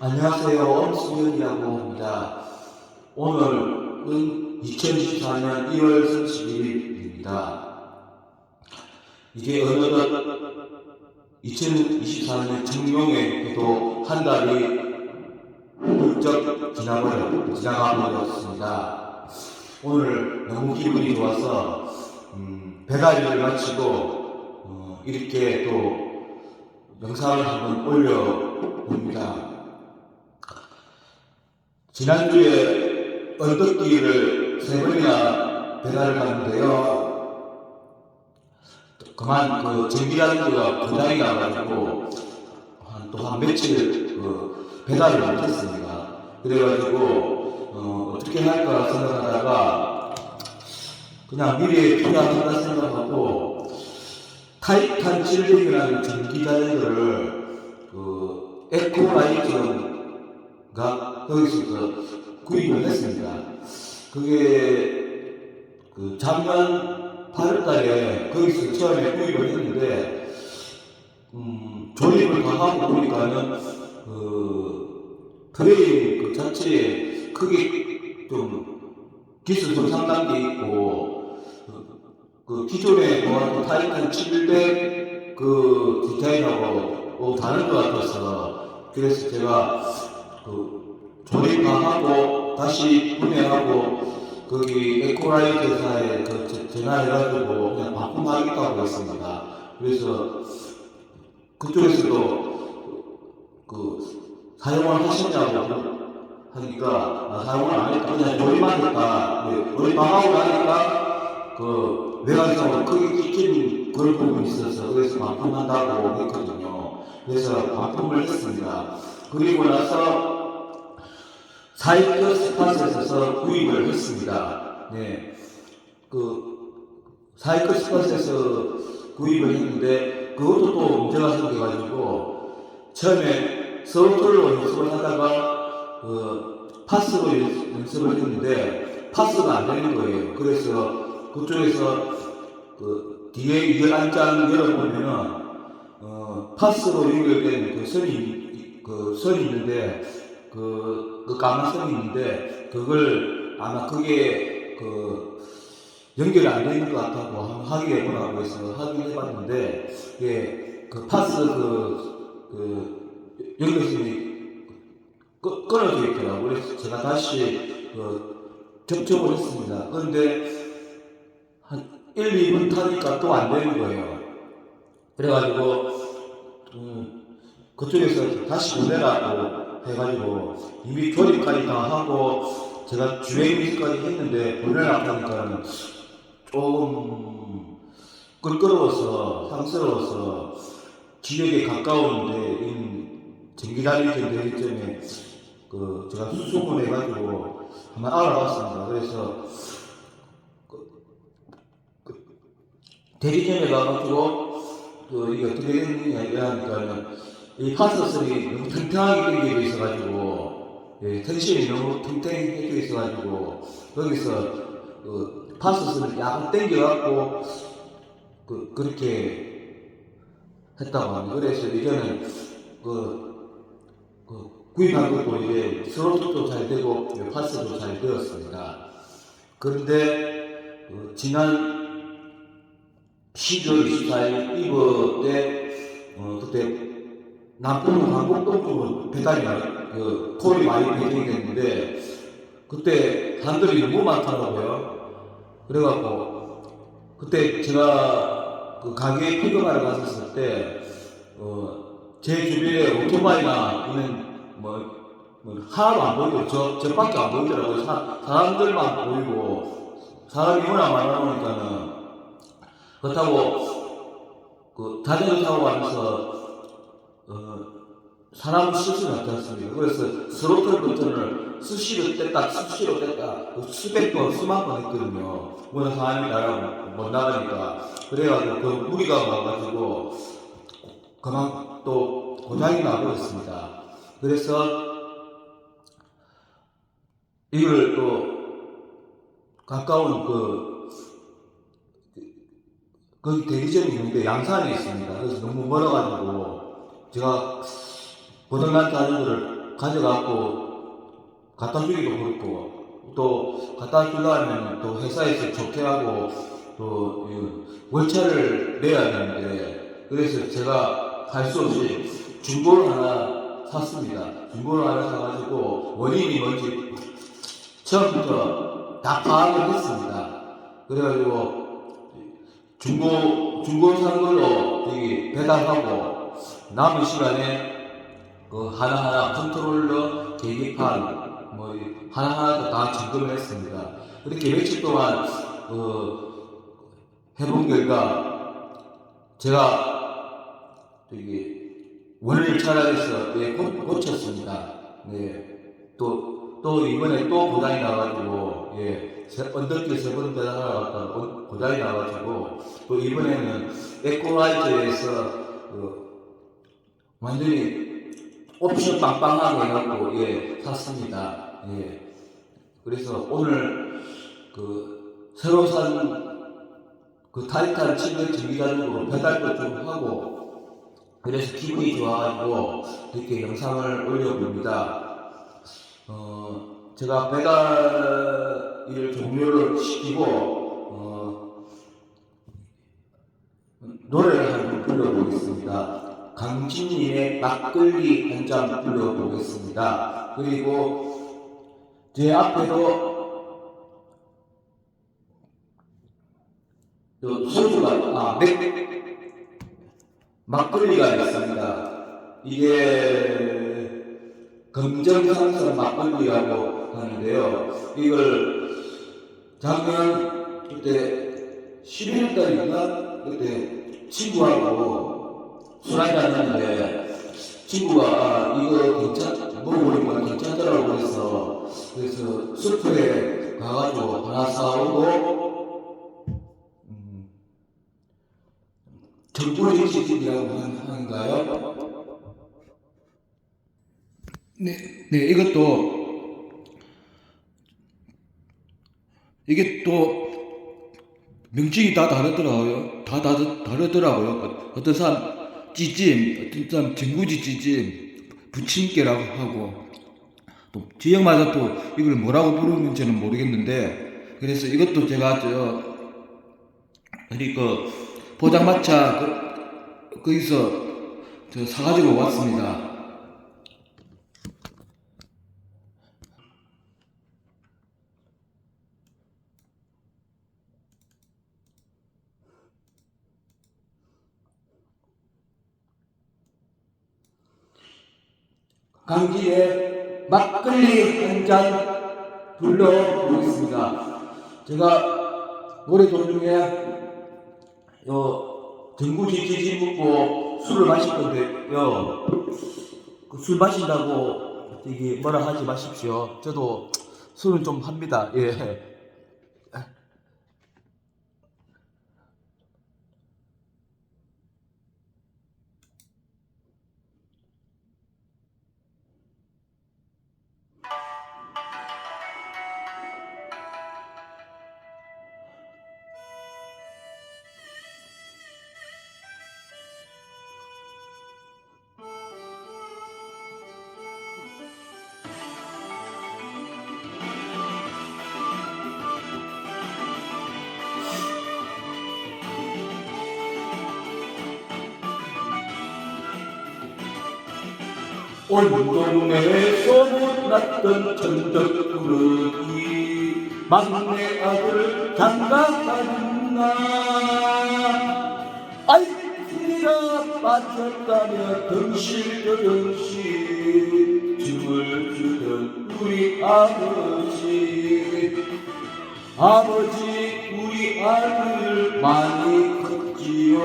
안녕하세요. 엄수현이라고 합니다. 오늘은 2024년 1월 31일입니다. 이게 어느덧 2024년 청룡에도 한 달이 훌쩍 지나버려, 지나가버렸습니다. 오늘 너무 기분이 좋아서 음, 배달일을 마치고 어, 이렇게 또 영상을 한번 올려봅니다. 지난주에 언덕길을 세 번이나 배달을 갔는데요. 그만 그 전기라든지가 고장이 나가지고 한또한 며칠 그 배달을 못했습니다. 그래가지고 어, 어떻게 할까 생각하다가 그냥 미래에 필요하다 생각하고 타이탄 700이라는 전기 자전거를 그 에코라이트가 거기서 그 구입을 했습니다. 그게 그 작년 8월달에 거기서 처음에 구입을 했는데 음, 조립을 다 하고 보니까는 그 트레인 그 자체에 크게 좀 기술도 상당히 있고 그, 그 기존에 보았던 타이탄 700 그 디자인하고 어, 다른 것 같아서 그래서 제가 그 조립하고 다시 구매하고 거기 에코라이트사에 그 저- 전화해가지고 그냥 바꿈하겠다고 했습니다. 그래서 그쪽에서도 그 사용을 하시냐고 하니까 아, 사용을 안 했다. 그냥 조립만 했다. 네, 조립하고 나니까 그 외관상으로 크게 끼친 그런 부분이 있어서 그래서 반품한다고 했거든요. 그래서 반품을 했습니다. 그리고 나서 사이클 스팟에서 구입을 했습니다 네, 그 사이클 스팟에서 구입을 했는데 그것도 또 문제가 생겨가지고 처음에 서울로 연습을 하다가 그 파스로 연- 연습을 했는데 파스가 안 되는 거예요. 그래서 그쪽에서 그 뒤에 이걸 안장 열어보면은 어, 파스로 연결된 그 선이 그 선이 있는데 그, 그 선이 있는데 그걸 아마 그게 그 연결이 안 되는 것 같다고 확인해보라고 해서 확인해봤는데 예, 그 파스 그, 그 연결선이 끊- 끊어져 있더라고요. 그래서 제가 다시 그 접촉을 했습니다. 그런데 한 1, 2분 타니까 또 안 되는 거예요. 그래가지고 음, 그쪽에서 다시 보내라고 해가지고 이미 조립까지 다 하고 제가 주행까지 했는데 보내라고 하니까는 조금 껄끄러워서 상스러워서 지역에 가까운데 이 전기다리점 대리점에 그 제가 수소문 해가지고 한번 알아봤습니다. 그래서 그, 그 대리점에 가가지고 그 이게 어떻게 됐느냐 이러니까는 이 파스선이 너무 탱탱하게 당겨 있어가지고 예, 텐션이 너무 탱탱해져 있어가지고 거기서 그 파스선을 약간 당겨갖고 그 그렇게 했다고 합니다. 그래서 이제는 그, 그 구입한 것도 이제 스로트도 잘 되고 파스도 잘 되었습니다. 그런데 그 지난 12월 24일 이브 때 어, 그때 남편은 한국 동쪽으로 배달이 많이 그 콜이 많이 배송이 됐는데 그때 사람들이 너무 많더라고요. 그래갖고 그때 제가 그 가게에 픽업하러 갔었을 때, 어, 제 주변에 오토바이나 있는 뭐, 뭐 하나도 안 보이고 저, 저밖에 안 보이더라고요. 사, 사람들만 보이고 사람이 워낙 많아 보니까는 그렇다고 그 자전거 타고 가면서 어, 사람 실수 나타났습니다. 그래서 스로틀 버튼을 수시로 뗐다 수시로 뗐다 그 수백 번 수만 번 했거든요. 워낙 사람이 나가고 못 나가니까 그래가지고 그 무리가 와가지고 그만 또 고장이 나버렸습니다. 그래서 이걸 또 가까운 그 거기 대리점이 있는데 양산에 있습니다. 그래서 너무 멀어가지고 제가 고장난 자전거를 가져가고 갖다 주기도 그렇고 또 갖다 주려면 또 회사에서 조퇴하고 또이 월차를 내야 되는데 그래서 제가 할 수 없이 중고를 하나 샀습니다. 중고를 하나 사가지고 원인이 뭔지 처음부터 다 파악을 했습니다. 그래가지고 중고 중고 산 걸로 배달하고 남은 시간에 그 하나하나 컨트롤러 계기판 뭐 이- 하나하나 다 점검을 했습니다. 그렇게 며칠 동안 그 해본 결과 제가 저기 원을 차량에서 예, 고, 고쳤습니다. 네. 또, 또 이번에 또 고장이 나가지고, 예, 세- 언덕길 세번 배달하다가 고- 고장이 나가지고, 또 이번에는 에코라이트에서 그 완전히 옵션 빵빵하게 해갖고, 예, 샀습니다. 예. 그래서 오늘 그 새로 산그 타이탄 700 전기자전거로 배달도 좀 하고, 그래서 기분이 좋아가지고 이렇게 영상을 올려봅니다. 어, 제가 배달을 종료를 시키고 어, 노래를 한번 불러보겠습니다. 강진님의 막걸리 한 잔 불러보겠습니다. 그리고 제 앞에도 또 소주가 아 맥, 막걸리가 있습니다. 이게 검정상선 막걸리라고 하는데요. 이걸 작년 그때 11월달인가 그때 친구하고 술 한잔 했는데 친구가 아, 이거 괜찮 먹어보니까 괜찮더라고 그래서 그래서 슈퍼에 가가지고 하나 사오고 음, 정보리 지진이라고 하는가요? 네, 네, 이것도 이게 또 명칭이 다 다르더라고요. 다 다르, 다르더라고요. 어떤 사람 찌찜, 사람 전구지 찌찜, 부침개라고 하고 또 지역마다 또 이걸 뭐라고 부르는지는 모르겠는데 그래서 이것도 제가 저 우리 그 포장마차 그, 거기서 저 사가지고 왔습니다. 강진의 막걸리 한 잔 불러보겠습니다. 제가 노래 도중에 요 전구지 지지 묻고 술을 마실 건데요. 그 술 마신다고 이게 뭐라 하지 마십시오. 저도 술은 좀 합니다. 예. 온 동네에 소문났던 천덕꾸러기 막내 아들 장가가는 날 아이가 빠졌다며 덩실덩실 춤을 추던 우리 아버지. 아버지 우리 아들 많이 컸지요.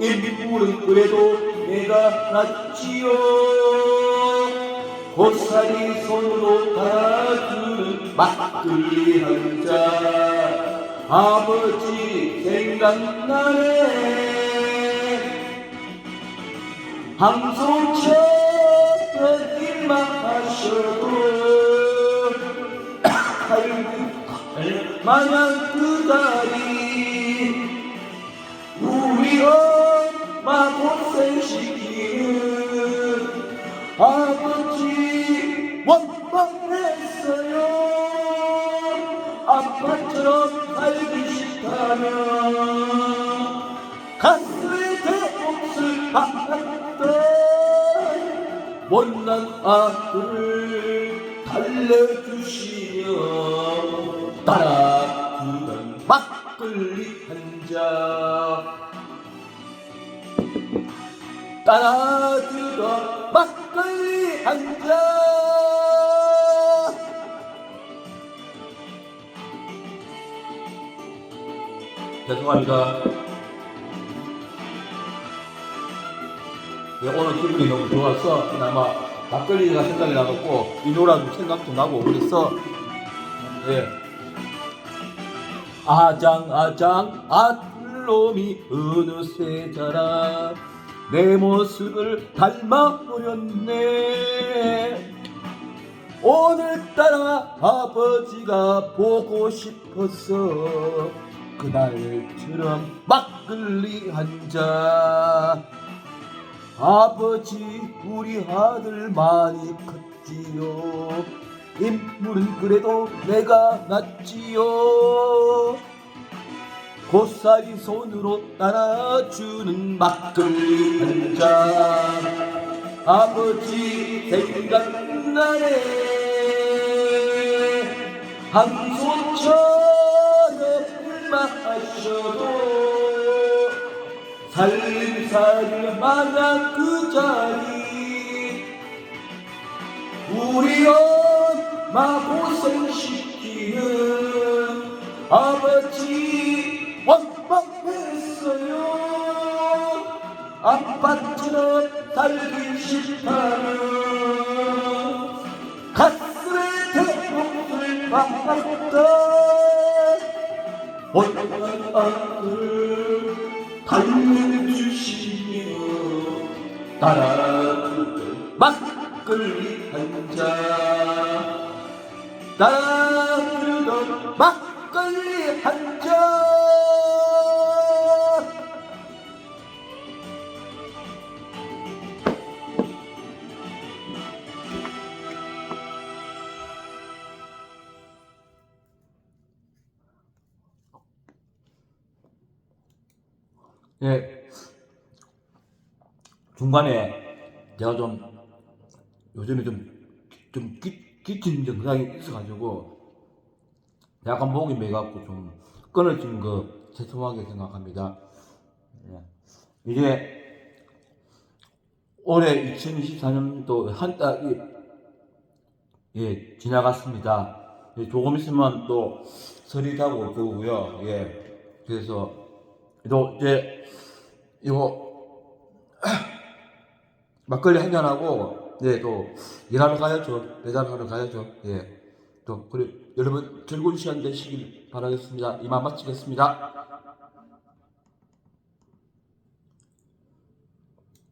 인물은 그래도 낫지요? 고사리 손으로 달아주는 막걸리 한잔 아버지 생각나네. 항소처럼 일만 하셔도 할 만한 그 다리. 우리 엄마 고생시키는 아버지 원망했어요. 아빠처럼 살기 싶다면 가슴에 대 몫을 박았던 못난 아들을 달래주시며 따라주던 막걸리 한잔. 따라주던 한잔 죄송합니다. 예, 오늘 기분이 너무 좋아서 그나마 막걸리가 생각이 나갖고 이 노래도 생각도 나고 그래서 예. 아장 아장 아틀놈이 어느새 자라 내 모습을 닮아버렸네. 오늘따라 아버지가 보고 싶어서 그날처럼 막걸리 한잔. 아버지 우리 아들 많이 컸지요. 인물은 그래도 내가 낫지요 고사리 손으로 따라주는 막걸리 한잔 아버지 생각나네. 한손처럼 마셔도 살림살이 마냥 그 자리. 우리 엄마 고생시키는 아버지 원망했어요. 아빠처럼 살기 싫다면 가슴에 대목을 박았던 원망한 아들을 달래주시며 따라주던 막걸리 한잔 따라주던 막걸리 한잔 예. 중간에 제가 좀 요즘에 좀, 좀 기, 기침 증상이 있어가지고 약간 목이 메갖고 좀 끊어진 거 죄송하게 생각합니다. 예. 이제 올해 2024년도 한 달이 예, 지나갔습니다. 예, 조금 있으면 또 설이 다고 올 거고요. 예. 그래서 또 이제 이거 막걸리 한 잔하고 네, 또 일하러 가야죠. 배달하러 가야죠. 예. 또 그래 여러분 즐거운 시간 되시길 바라겠습니다. 이만 마치겠습니다.